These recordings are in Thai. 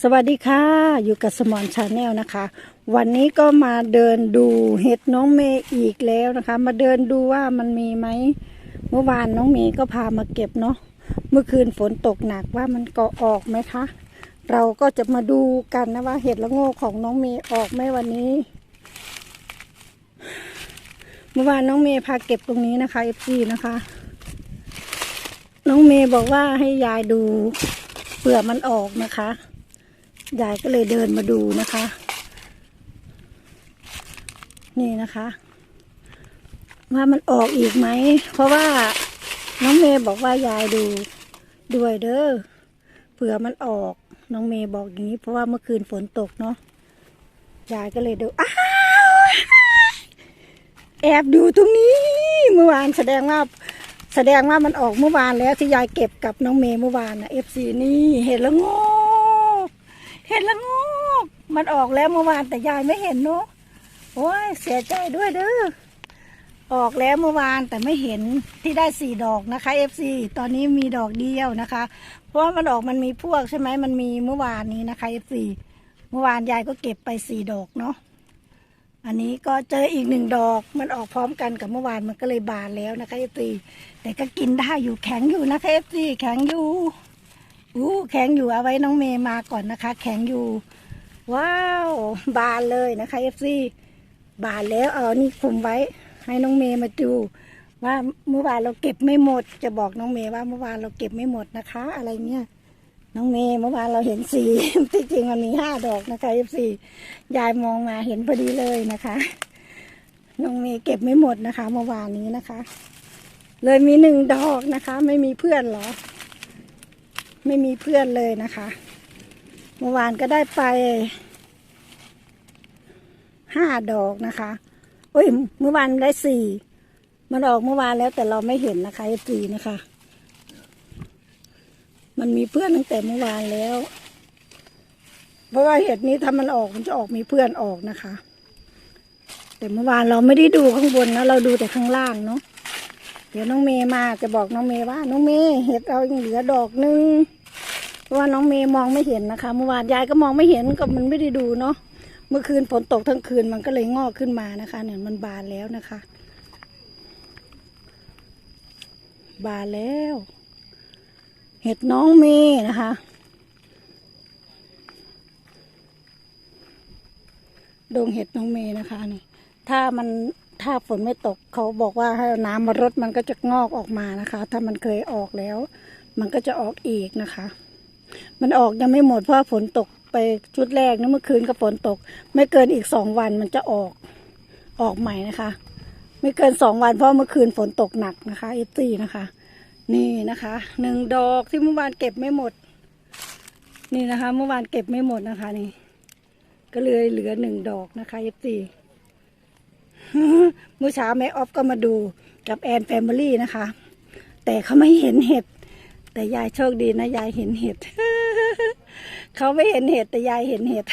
สวัสดีค่ะ อยู่กับสมอนชาแนลนะคะ วันนี้ก็มาเดินดูเห็ดน้องเมย์อีกแล้วนะคะ มาเดินดูว่ามันมีไหมเมื่อวานน้องเมย์ก็พามาเก็บเนาะเมื่อคืนฝนตกหนักว่ามันก็ออกไหมคะ เราก็จะมาดูกันนะว่าเห็ดละโงกของน้องเมย์ออกไหมวันนี้ เมื่อวานน้องเมย์พาเก็บตรงนี้นะคะเอฟซีนะคะ น้องเมย์บอกว่าให้ยายดูเปลือกมันออกนะคะ ยายก็เลยเดินมาดูนะคะ นี่นะคะ ว่ามันออกอีกไหม เพราะว่าน้องเมย์บอกว่ายายดูด้วยเด้อเผื่อมันออกน้องเมย์บอกอย่างนี้ เพราะว่าเมื่อคืนฝนตกเนาะยายก็เลยดูอ้าวแอบดูตรงนี้เมื่อวานแสดงว่าแสดงว่ามันออกเมื่อวานแล้วที่ยายเก็บกับน้องเมย์เมื่อวานนะเอฟซีนี่เห็นแล้วงก เห็นแล้วงูมันออกแล้วเมื่อวานแต่ยายไม่เห็นเนาะโอ้ยเสียใจด้วยเด้อออกแล้วเมื่อวานแต่ไม่เห็นที่ได้สี่ดอกนะคะเอฟซีตอนนี้มีดอกเดียวนะคะ เพราะว่ามันออกมันมีพวกใช่ไหมมันมีเมื่อวานนี้นะคะเอฟซีเมื่อวานยายก็เก็บไปสี่ดอกเนาะอันนี้ก็เจออีกหนึ่งดอกมันออกพร้อมกันกับเมื่อวานมันก็เลยบานแล้วนะคะเอฟซีแต่ก็กินได้อยู่แข็งอยู่นะคะเอฟซีแข็งอยู่ อู้แข็งอยู่เอาไว้น้องเมย์มาก่อนนะคะ แข็งอยู่ ว้าว บานเลยนะคะเอฟซีบานแล้วเอานี่คลุมไว้ ให้น้องเมย์มาดู ว่าเมื่อวานเราเก็บไม่หมด จะบอกน้องเมย์ว่าเมื่อวานเราเก็บไม่หมดนะคะ อะไรเงี้ยน้องเมย์เมื่อวานเราเห็นสีที่จริงมันมีห้าดอกนะคะเอฟซียายมองมาเห็นพอดีเลยนะคะน้องเมย์เก็บไม่หมดนะคะเมื่อวานนี้นะคะ เลยมีหนึ่งดอกนะคะ ไม่มีเพื่อนเหรอ ไม่มีเพื่อนเลยนะคะ เมื่อวานก็ได้ไปห้าดอกนะคะโอ้ยเมื่อวานได้สี่มันออกเมื่อวานแล้วแต่เราไม่เห็นนะคะสี่นะคะ มันมีเพื่อนตั้งแต่เมื่อวานแล้ว เพราะว่าเห็ดนี้ถ้ามันออกมันจะออกมีเพื่อนออกนะคะ แต่เมื่อวานเราไม่ได้ดูข้างบนนะเราดูแต่ข้างล่างเนาะ เดี๋ยวน้องเมย์มาจะบอกน้องเมย์ว่า น้องเมย์เห็ดเรายังเหลือดอกนึงเพราะว่าน้องเมย์มองไม่เห็นนะคะเมื่อวานยายก็มองไม่เห็นก็มันไม่ได้ดูเนาะเมื่อคืนฝนตกทั้งคืนมันก็เลยงอกขึ้นมานะคะ เนี่ยมันบานแล้วนะคะ บานแล้ว เห็ดน้องเมย์นะคะดงเห็ดน้องเมย์นะคะนี่ถ้ามัน ถ้าฝนไม่ตกเขาบอกว่าให้น้ำมารดมันก็จะงอกออกมานะคะ ถ้ามันเคยออกแล้ว มันก็จะออกอีกนะคะ มันออกยังไม่หมดเพราะฝนตกไปชุดแรกนะเมื่อคืนก็ฝนตก ไม่เกินอีกสองวันมันจะออกออกใหม่นะคะ ไม่เกินสองวันเพราะเมื่อคืนฝนตกหนักนะคะเอฟซีนะคะ นี่นะคะหนึ่งดอกที่เมื่อวานเก็บไม่หมด นี่นะคะ เมื่อวานเก็บไม่หมดนะคะนี่ ก็เลยเหลือหนึ่งดอกนะคะเอฟซี เมื่อเช้าแม่ออฟก็มาดูกับแอนแฟมิลี่นะคะ แต่เขาไม่เห็นเห็ด แต่ยายโชคดีนะ ยายเห็นเห็ดเขาไม่เห็นเห็ดแต่ยายเห็นเห็ด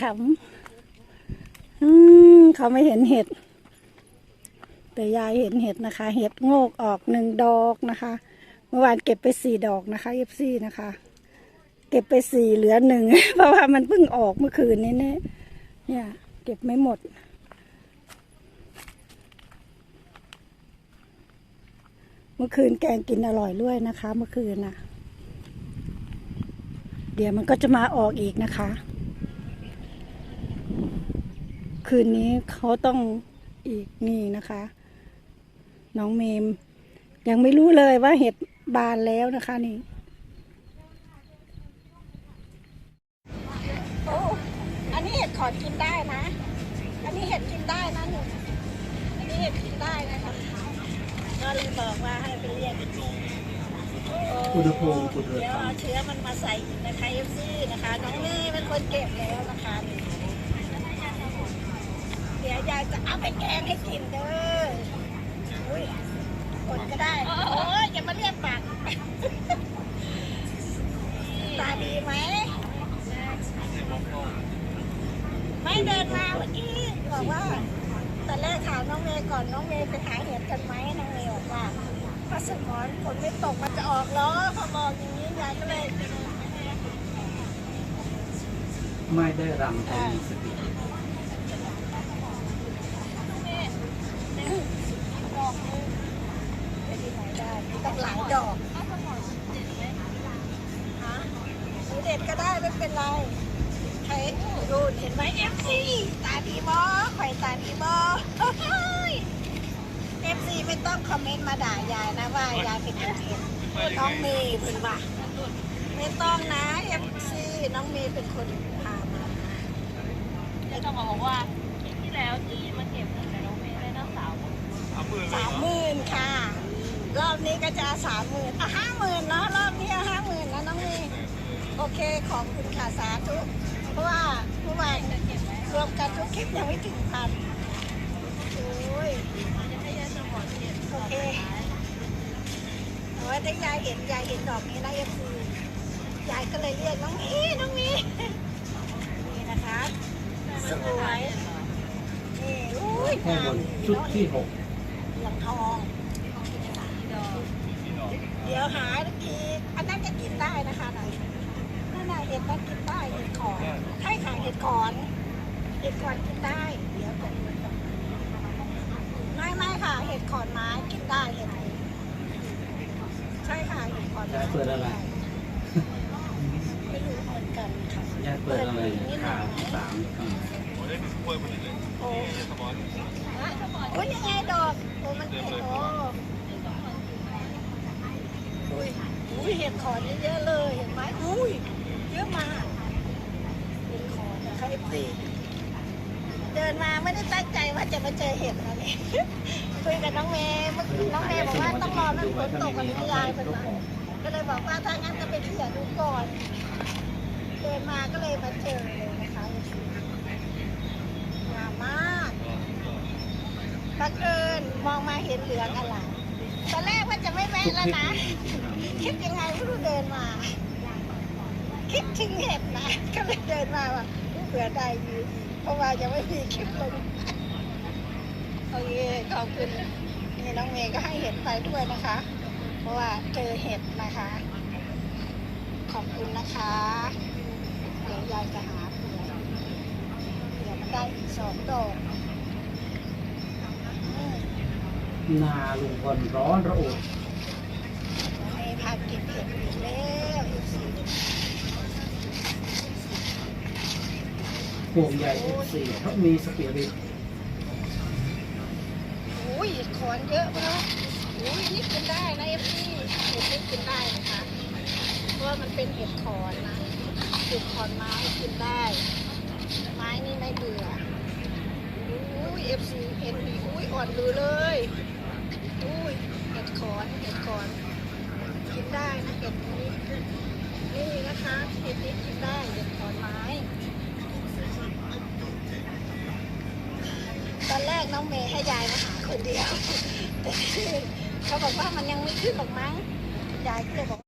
ขำเขาไม่เห็นเห็ด แต่ยายเห็นเห็ดนะคะ เห็ดโงกออกหนึ่งดอกนะคะ เมื่อวานเก็บไปสี่ดอกนะคะเอฟซีนะคะ เก็บไปสี่เหลือหนึ่งเพราะว่ามันเพิ่งออกเมื่อคืนนี้เนี่ย เก็บไม่หมด เมื่อคืนแกงกินอร่อยด้วยนะคะ เมื่อคืนน่ะ เดี๋ยวมันก็จะมาออกอีกนะคะ คืนนี้เขาต้องอีกนี่นะคะ น้องเมม ยังไม่รู้เลยว่าเห็ดบานแล้วนะคะนี่โอ้อันนี้เห็ดขอดกินได้นะ อันนี้เห็ดกินได้นะหนูอันนี้เห็ดกินได้นะคะก็เลยบอกว่าให้ไปเรียกอีกที อุณหภูมิอุณเดี๋ยวเอาเชื้อมันมาใส่อีกนะคะเอฟซีนะคะน้องเมย์เป็นคนเก็บแล้วนะคะเดี๋ยวยายจะเอาไปแกงให้กินเด้ออุ้ยกดก็ได้โอ้ยอย่ามาเรียกปากตาดีไหมไม่เดินมาเมื่อกี้บอกว่าตอนแรกถามน้องเมย์ก่อนน้องเมย์ไปหาเห็ดกันไหมน้องเมย์บอกว่า พระสมรฝนไม่ตกมันจะออกล้อพอบอกอย่างนี้ยายก็เลยไม่ได้รำแต่มีสติต้องหลายดอกฮะซื้อเด็ดก็ได้ไม่เป็นไรใครดูเห็นไหมเอฟซีตาดีบอข่ตาดีบอ เอฟซีไม่ต้องคอมเมนต์มาด่ายายนะว่ายายเป็นคนเห็นน้องเมย์เป็นว่าไม่ต้องนะเอฟซีน้องเมย์เป็นคนพามาแล้วต้องบอกว่าที่แล้วที่มาเก็บเงินกับน้องเมย์ได้น้องสาวสามหมื่นค่ะ รอบนี้ก็จะสามหมื่นอะห้าหมื่นเนาะรอบนี้ห้าหมื่นนะน้องเมย์โอเคขอบคุณค่ะสาธุเพราะว่าเมื่อวานรวมกันทุกคลิปยังไม่ถึงพันโอ้ย โอเคโอ้ยถ้ยายเห็นยายเห็นดอกนี้นะยังคือยายก็เลยเรียกน้องมย์น้องมย์นี่นะคะสวยนี่อุ้ยข้างงาบมนชุดที่หกเหลืองทองเดี๋ยวหาอีกอันนั้นก็กินได้นะคะหนนั่นน่ะเห็ดนั้นกินได้เห็ดขอนใช่ค่ะเห็ดขอนเห็ดขอนกินได้ เดี๋ยวก่อนไม่ไม่ค่ะ เห็ดข อนไม้กินได้เห็ดใช่ค่ะเห็ดขอนไม้ยายเปิดอะไรไม่รู้เหมือนกันค่ะยายเปิดอะไรขาสามอืมโอ้โอ้ยยังไงดอกโอ้มันเห็ดโอ้อุ้ยอุ้ยเห็ดขอนเยอะๆเลยเห็นไหมอุ้ยเยอะมากเป็นคอนะคะเอฟซีเดินมาไม่ได้ตั้งใจว่าจะมาเจอเห็ดนะเนี่ย คุยกับน้องเมย์เมื่อกี้น้องเมย์บอกว่าต้องรอมันฝนตกกับนิยายเป็นมาก็เลยบอกว่าถ้างั้นจะไปเขี่ยดูก่อนเดินมาก็เลยมาเจอเลยนะคะงามมากบังเอิญมองมาเห็นเหลืองอลามตอนแรกว่าจะไม่แวะแล้วนะ คิดยังไงไม่รู้เดินมา คิดถึงเห็ดนะ ก็เลยเดินมาว่าเผื่อได้มีเพราะว่ายังไม่มีคลิปลง อเคขอบคุณนี่น้องเมย์ก็ให้เห็ดไปด้วยนะคะ เพราะว่าเจอเห็ดนะคะ ขอบคุณนะคะเดี๋ยวยายจะหาเผื่อเผื่อมันได้อีกสองดอกอืมนาลุงพลร้อนระอุน้องเมย์พาเก็บเห็ดอีกแล้วอีกสี่ห่วงใยเอฟซีเพราะมีสปิริต อุ้ยอนเยอะมากอุ้ยนี่กินได้นะเอฟซีเห็ดนี่กินได้นะคะเพราะมันเป็นเห็ดขอนนะเห็ดขอนไม้กินได้ ไม้นี่ไม่เบื่ออุ้ยเอฟซีเห็ดนี่อุ้ยอ่อนดูเลยอุ้ยเห็ดขอนเห็ดขอนกินได้นะเห็ดนี้นี่นะคะเห็ดนี้กินได้เห็ดขอนไม้ กน้องเมย์ให้ยายมาหาคนเดียว เขาบอกว่ามันยังไม่ขึ้นหรอกมั้ง ยายก็เลยบอก